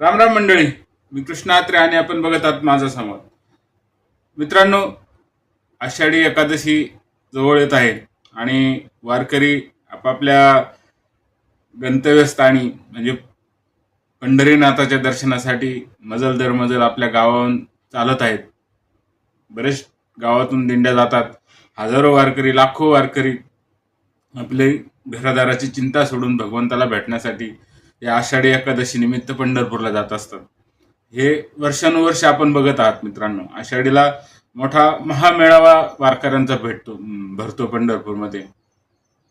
राम राम मंडळी. मी कृष्णात्रे आणि आपण बघत आहात माझा संवाद. मित्रांनो आषाढी एकादशी जवळ येत आहे आणि वारकरी आपापल्या गंतव्यस्थानी म्हणजे पंढरीनाथाच्या दर्शनासाठी मजल दर मजल आपल्या गावाहून चालत आहेत. बरेच गावातून दिंड्या जातात. हजारो वारकरी लाखो वारकरी आपले घरादाराची चिंता सोडून भगवंताला भेटण्यासाठी या आषाढी एकादशी निमित्त पंढरपूरला जात असतात हे वर्षानुवर्ष आपण बघत आहात मित्रांनो. आषाढीला मोठा महामेळावा वारकऱ्यांचा भेटतो भरतो पंढरपूरमध्ये.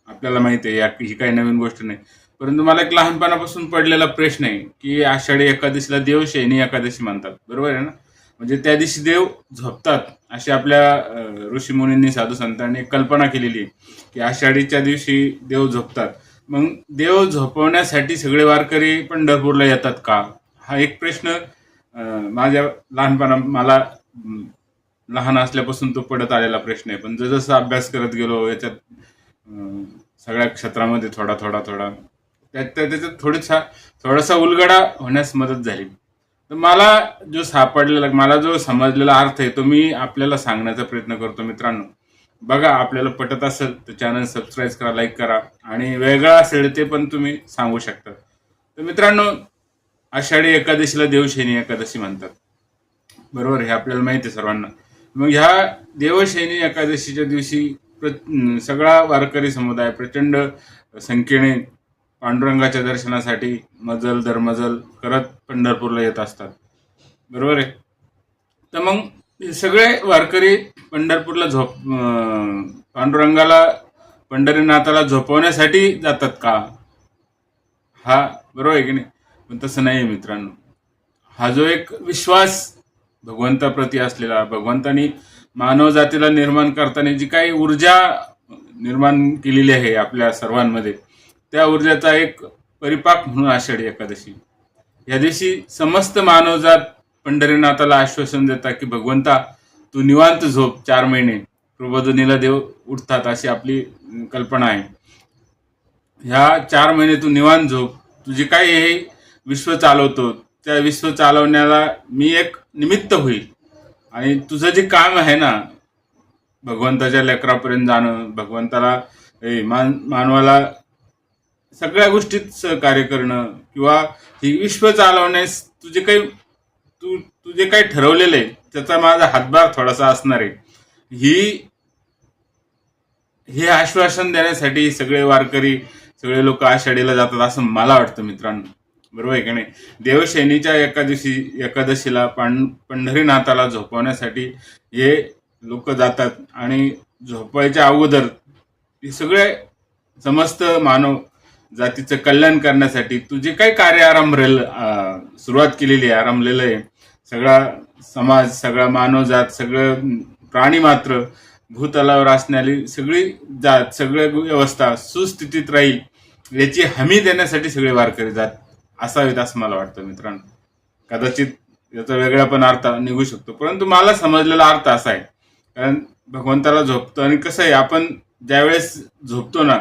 आपल्याला माहिती आहे या ही काही नवीन गोष्ट नाही. परंतु मला एक लहानपणापासून पडलेला प्रश्न आहे की आषाढी एकादशीला देव शैनी एकादशी म्हणतात बरोबर आहे ना? म्हणजे त्या दिवशी देव झोपतात. अशी आपल्या अं, ऋषीमुनींनी साधू संतांनी एक कल्पना केलेली आहे की आषाढीच्या दिवशी देव झोपतात. मग देव झोपवण्यासाठी सगळे वारकरी पंढरपूरला येतात का? हा एक प्रश्न माझ्या लहानपणा मला लहान असल्यापासून तो पडत आलेला प्रश्न आहे. पण जसं अभ्यास करत गेलो याच्यात सगळ्या क्षेत्रामध्ये थोडा थोडा थोडा त्यात त्या- त्याच्यात थोडीसा थोडासा उलगडा होण्यास मदत झाली. तर मला जो सापडलेला मला जो समजलेला अर्थ आहे तो मी आपल्याला सांगण्याचा प्रयत्न करतो मित्रांनो. बघा आपल्याला पटत असेल तर चॅनल सबस्क्राईब करा लाईक करा आणि वेगळा असेल ते पण तुम्ही सांगू शकता. तर मित्रांनो आषाढी एकादशीला देवशैनी एकादशी म्हणतात. बरोबर हे आपल्याला माहिती आहे सर्वांना. मग ह्या देवशैनी एकादशीच्या दिवशी प्र सगळा वारकरी समुदाय प्रचंड संख्येने पांडुरंगाच्या दर्शनासाठी मजल दरमजल करत पंढरपूरला येत असतात. बरोबर आहे? तर मग सगळे वारकरी पंढरपूरला झोप पांडुरंगाला पंढरीनाथाला झोपवण्यासाठी जातात का? हा बरोबर आहे की नाही? पण तसं नाही आहे मित्रांनो. हा जो एक विश्वास भगवंताप्रती असलेला भगवंतानी मानव जातीला निर्माण करताना जी काही ऊर्जा निर्माण केलेली आहे आपल्या सर्वांमध्ये त्या ऊर्जेचा एक परिपाक म्हणून आषाढी एकादशी. या दिवशी समस्त मानवजात पंढरीनाथाला आश्वासन देतात की भगवंता तू निवांत झोप चार महिने. प्रबोधनीला देव उठतात अशी आपली कल्पना आहे. ह्या चार महिने तू निवांत झोप. तुझे काय हे विश्व चालवतो त्या विश्व चालवण्याला मी एक निमित्त होईल. आणि तुझं जे काम आहे ना भगवंताच्या लेकरापर्यंत जाणं भगवंताला मान मानवाला सगळ्या गोष्टीत सहकार्य करणं किंवा ही विश्व चालवण्यास तुझे काही तू तू जे काही ठरवलेलं आहे त्याचा माझा हातभार थोडासा असणार आहे. ही हे आश्वासन देण्यासाठी सगळे वारकरी सगळे लोक आषाढीला जातात असं मला वाटतं मित्रांनो. बरोबर आहे का नाही? देवशैनीच्या एकादशी एकादशीला पां पंढरीनाथाला झोपवण्यासाठी हे लोक जातात आणि झोपायच्या अगोदर हे सगळे समस्त मानव जातीचं कल्याण करण्यासाठी तुझे काही कार्य आरंभलेलं सुरुवात केलेली आहे आरंभलेलं आहे सगळा समाज सगळा मानवजात सगळं प्राणी मात्र भूतलावर असणारी सगळी जात सगळी व्यवस्था सुस्थितीत राहील याची हमी देण्यासाठी सगळे वारकरी जात असावेत असं मला वाटतं मित्रांनो. कदाचित याचा वेगळा पण अर्थ निघू शकतो. परंतु मला समजलेला अर्थ असा आहे कारण भगवंताला झोपतो आणि कसं आहे आपण ज्यावेळेस झोपतो ना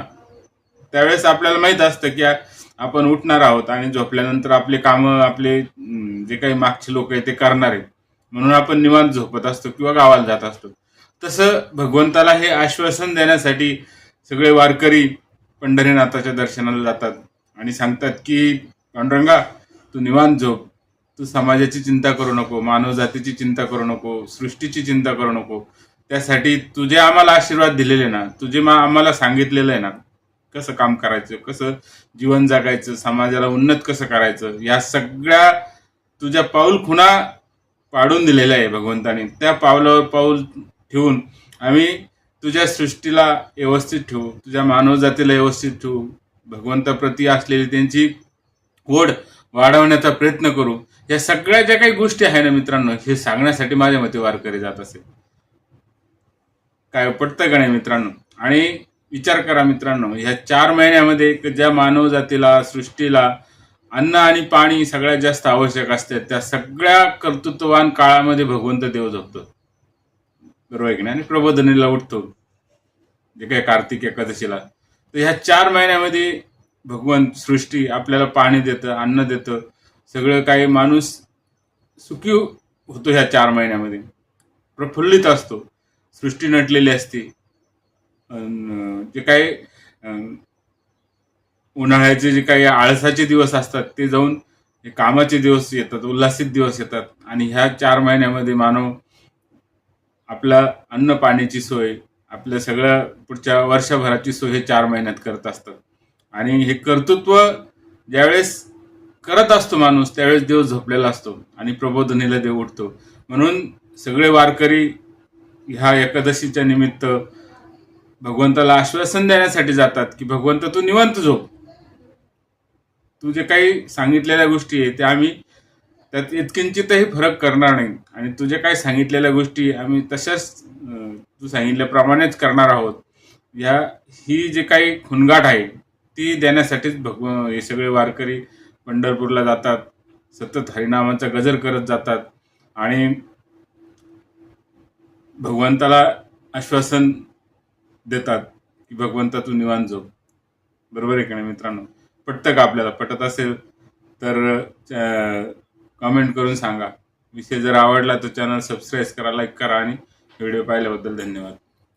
त्यावेळेस आपल्याला माहीत असतं की आपण उठणार आहोत आणि झोपल्यानंतर आपले कामं आपले जे काही मागचे लोक आहेत ते करणार आहेत. म्हणून आपण निवांत झोपत असतो किंवा गावाला जात असतो. तसं भगवंताला हे आश्वासन देण्यासाठी सगळे वारकरी पंढरीनाथाच्या दर्शनाला जातात आणि सांगतात की पांडुरंगा तू निवांत झोप. तू समाजाची चिंता करू नको मानवजातीची चिंता करू नको सृष्टीची चिंता करू नको. त्यासाठी तुझे आम्हाला आशीर्वाद दिलेले ना तुझे मा आम्हाला सांगितलेलं आहे ना कसं काम करायचं कसं जीवन जगायचं समाजाला उन्नत कसं करायचं या सगळ्या तुझ्या पाऊल खुणा पाडून दिलेल्या आहे भगवंताने. त्या पावलावर पाऊल ठेवून आम्ही तुझ्या सृष्टीला व्यवस्थित ठेवू तुझ्या मानवजातीला व्यवस्थित ठेवू भगवंताप्रती असलेली त्यांची ओढ वाढवण्याचा प्रयत्न करू. या सगळ्या ज्या काही गोष्टी आहे ना मित्रांनो हे सांगण्यासाठी माझ्या मते वारकरी जात असेल काय पटतं का नाही मित्रांनो? आणि विचार करा मित्रांनो ह्या चार महिन्यामध्ये ज्या मानवजातीला सृष्टीला अन्न आणि पाणी सगळ्यात जास्त आवश्यक असतात त्या सगळ्या कर्तृत्ववान काळामध्ये भगवंत देव जपतो बरोबर आहे की नाही? आणि प्रबोधनीला उठतो जे काही कार्तिक एकादशीला. तर ह्या चार महिन्यामध्ये भगवंत सृष्टी आपल्याला पाणी देतं अन्न देतं सगळं काही माणूस सुखी होतो ह्या चार महिन्यामध्ये. प्रफुल्लित असतो. सृष्टी नटलेली असते जे काही उन्हाळ्याचे जे काही आळसाचे दिवस असतात ते जाऊन हे कामाचे दिवस येतात उल्हासित दिवस येतात. आणि ह्या चार महिन्यामध्ये मानव आपला अन्न पाण्याची सोय आपल्या सगळ्या पुढच्या वर्षभराची सोय हे चार महिन्यात करत असतात. आणि हे कर्तृत्व ज्यावेळेस करत असतो माणूस त्यावेळेस देव झोपलेला असतो आणि प्रबोधनीला देव उठतो. म्हणून सगळे वारकरी ह्या एकादशीच्या निमित्त भगवंताला आश्वासन देण्यासाठी जातात की भगवंत तू निवंत झोप. तू जे काही सांगितलेल्या गोष्टी आहे त्या आम्ही त्यात इतकिंचितही फरक करणार नाही. आणि तुझे काय सांगितलेल्या गोष्टी आम्ही तशाच तू सांगितल्याप्रमाणेच करणार आहोत. या ही जे काही खुणगाट आहे ती देण्यासाठीच भगव हे सगळे वारकरी पंढरपूरला जातात. सतत हरिनामाचा गजर करत जातात. आणि भगवंताला आश्वासन देतात की भगवंता तू निवांत झोप. बरोबर आहे का नाही मित्रांनो? पटतं का आपल्याला? पटत असेल तर कमेंट करून सांगा. विषय जर आवडला तर चॅनल सबस्क्राईब करा लाईक करा आणि व्हिडिओ पाहिल्याबद्दल धन्यवाद.